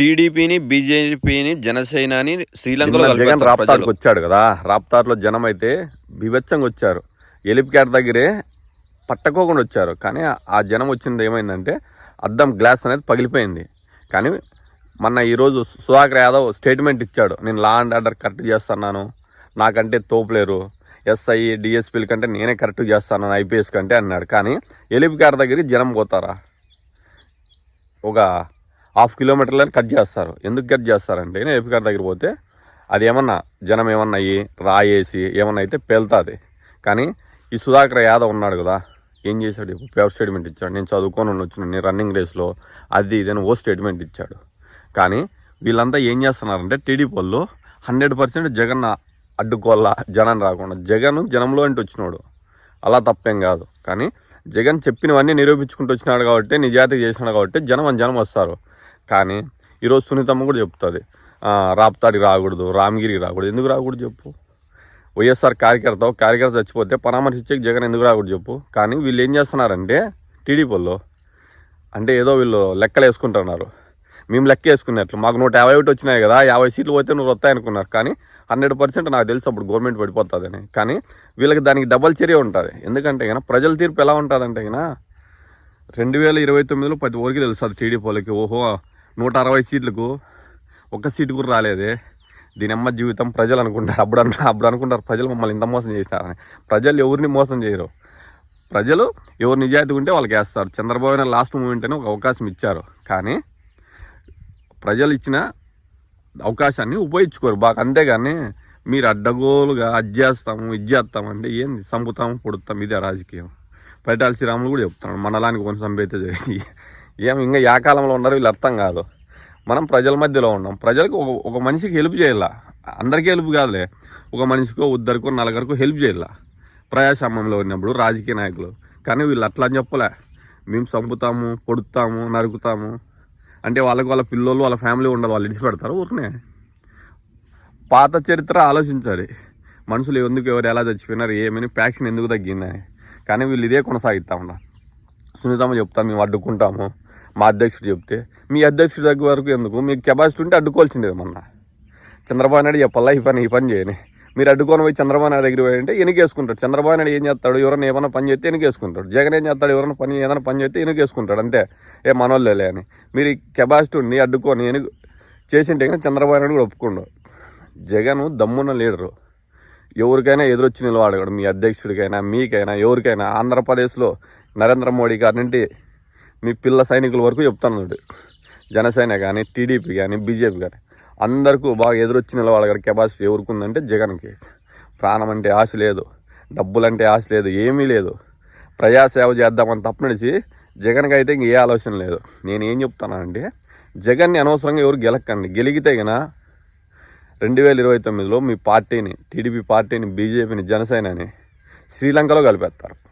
టీడీపీని బీజేపీని జనసేనని శ్రీలంకలో జగన్ రాప్తార్కి. వచ్చాడు కదా. రాప్తార్లో జనం అయితే బీభత్సంగా వచ్చారు. ఎలిపికాట్ దగ్గరే పట్టకోకుండా వచ్చారు. కానీ ఆ జనం వచ్చింది ఏమైందంటే అద్దం గ్లాస్ అనేది పగిలిపోయింది. కానీ మొన్న ఈరోజు సుధాకర్ యాదవ్ స్టేట్మెంట్ ఇచ్చాడు. నేను లా అండ్ ఆర్డర్ కరెక్ట్ చేస్తున్నాను. నాకంటే తోపులేరు. ఎస్ఐ డిఎస్పీల కంటే నేనే కరెక్ట్ చేస్తాను ఐపీఎస్ కంటే అన్నాడు. కానీ ఎలిపికాట్ దగ్గరికి జనం పోతారా? ఒక హాఫ్ కిలోమీటర్లని కట్ చేస్తారు. ఎందుకు కట్ చేస్తారంటే ఏపీ గారి దగ్గర పోతే అది ఏమన్నా జనం ఏమన్నా అయ్యి రాయేసి ఏమన్నా అయితే పేలుతుంది. కానీ ఈ సుధాకర్ యాదవ్ ఉన్నాడు కదా ఏం చేశాడు? పేపర్ స్టేట్మెంట్ ఇచ్చాడు. నేను చదువుకొని వచ్చిన నేను రన్నింగ్ రేస్లో అది ఇదని ఓ స్టేట్మెంట్ ఇచ్చాడు. కానీ వీళ్ళంతా ఏం చేస్తున్నారంటే టీడీపీ వాళ్ళు హండ్రెడ్ పర్సెంట్ జగన్ అడ్డుకోవాలా జనం రాకుండా. జగన్ జనంలో ఇంటి వచ్చినాడు. అలా తప్పేం కాదు. కానీ జగన్ చెప్పినవన్నీ నిరూపించుకుంటూ వచ్చినాడు కాబట్టి నిజాయితీ చేసినాడు కాబట్టి జనం అని జనం వస్తారు. కానీ ఈరోజు సునీతమ్మ కూడా చెప్తుంది. రాప్తాడికి రాకూడదు రామగిరికి రాకూడదు. ఎందుకు రాకూడదు చెప్పు? వైఎస్ఆర్ కార్యకర్త కార్యకర్త చచ్చిపోతే పరామర్శించే జగన్ ఎందుకు రాకూడదు చెప్పు? కానీ వీళ్ళు ఏం చేస్తున్నారంటే టీడీపీలో అంటే ఏదో వీళ్ళు లెక్కలు వేసుకుంటున్నారు. మేము లెక్క వేసుకున్నట్లు. మాకు నూట యాభై ఒకటి వచ్చినాయి కదా యాభై సీట్లు పోతే నువ్వు వస్తాయనుకున్నారు కానీ హండ్రెడ్ పర్సెంట్ నాకు తెలుసు అప్పుడు గవర్నమెంట్ పడిపోతుందని. కానీ వీళ్ళకి దానికి డబల్ చర్య ఉంటుంది. ఎందుకంటే కన్నా ప్రజల తీర్పు ఎలా ఉంటుందంటే కన్నా రెండు వేల ఇరవై తొమ్మిదిలో ప్రతి ఊరికి తెలుస్తుంది టీడీపీ వాళ్ళకి. ఓహో నూట అరవై సీట్లకు ఒక్క సీటు కూడా రాలేదే. దీని అమ్మ జీవితం ప్రజలు అనుకుంటారు. అప్పుడు అను అప్పుడు అనుకుంటారు ప్రజలు మమ్మల్ని ఇంత మోసం చేశారని. ప్రజలు ఎవరిని మోసం చేయరు. ప్రజలు ఎవరు నిజాయితీ ఉంటే వాళ్ళకి వేస్తారు. చంద్రబాబు నాయుడు లాస్ట్ మూమెంట్ అని ఒక అవకాశం ఇచ్చారు. కానీ ప్రజలు ఇచ్చిన అవకాశాన్ని ఉపయోగించుకోరు. బాగా అంతేగాని మీరు అడ్డగోలుగా అది చేస్తాము ఇది చేస్తామంటే ఏంది? చంపుతాము పొడుతాం ఇదే రాజకీయం. పరిటాల శ్రీరాములు కూడా చెప్తున్నాడు. మండలానికి కొన్ని సంపేత జరిగి ఏం ఇంకా యా కాలంలో ఉన్నారు వీళ్ళు అర్థం కాదు. మనం ప్రజల మధ్యలో ఉన్నాం. ప్రజలకు ఒక ఒక మనిషికి హెల్ప్ చేయాల? అందరికీ హెల్ప్ కాదులే. ఒక మనిషికో ఇద్దరికో నలుగురికో హెల్ప్ చేయాల? ప్రజాస్వామ్యంలో ఉన్నప్పుడు రాజకీయ నాయకులు. కానీ వీళ్ళు అట్లా అని చెప్పలే. మేము చంపుతాము పొడుతాము నరుకుతాము. అంటే వాళ్ళకు వాళ్ళ పిల్లలు వాళ్ళ ఫ్యామిలీ ఉండదు. వాళ్ళు ఇడిచిపెడతారు ఊరినే. పాత చరిత్ర ఆలోచించాలి. మనుషులు ఎందుకు ఎవరు ఎలా చచ్చిపోయినారు ఏమని ప్యాక్షన్ ఎందుకు తగ్గిందని కానీ వీళ్ళు ఇదే కొనసాగిస్తా ఉన్నారు. సునీతమ్మ చెప్తాం మేము అడ్డుకుంటాము. మా అధ్యక్షుడు చెప్తే మీ అధ్యక్షుడి దగ్గర వరకు ఎందుకు? మీకు కెపాసిటీ ఉంటే అడ్డుకోవాల్సిందే మొన్న చంద్రబాబు నాయుడు చెప్పాలా ఈ పని ఈ పని చేయని. మీరు అడ్డుకొని పోయి చంద్రబాబు నాయుడు దగ్గర పోయి అంటే ఎనికేసుకుంటాడు. చంద్రబాబు నాయుడు ఏం చేస్తాడు? ఎవరైనా ఏమైనా పని చేస్తే ఎనికేసుకుంటాడు. జగన్ ఏం చేస్తాడు? ఎవరైనా పని ఏదైనా పని చేస్తే ఎనికేసుకుంటాడు. అంతే. ఏ మనోళ్ళు అని. మీరు కెపాసిటీ ఉండి అడ్డుకొని ఎనుగు చేసింటే కానీ చంద్రబాబు నాయుడు కూడా ఒప్పుకోండు. జగన్ దమ్మున్న లీడరు. ఎవరికైనా ఎదురొచ్చి నిలబడగడు మీ అధ్యక్షుడికైనా మీకైనా ఎవరికైనా. ఆంధ్రప్రదేశ్లో నరేంద్ర మోడీ గారి నుండి మీ పిల్ల సైనికుల వరకు చెప్తున్నాడు జనసేన కానీ టీడీపీ కానీ బీజేపీ కానీ అందరికీ బాగా ఎదురొచ్చిన వాళ్ళ గారి కెపాసిటీ ఎవరికి ఉందంటే జగన్కి. ప్రాణం అంటే ఆశ లేదు. డబ్బులంటే ఆశ లేదు. ఏమీ లేదు. ప్రజాసేవ చేద్దామని తప్పనిడిచి జగన్కి అయితే ఇంక ఏ ఆలోచన లేదు. నేను ఏం చెప్తానంటే జగన్ని అనవసరంగా ఎవరు గెలక్కండి. గెలిగితే గన రెండు వేల ఇరవై తొమ్మిదిలో మీ పార్టీని టీడీపీ పార్టీని బీజేపీని జనసేనని శ్రీలంకలో కలిపేస్తారు.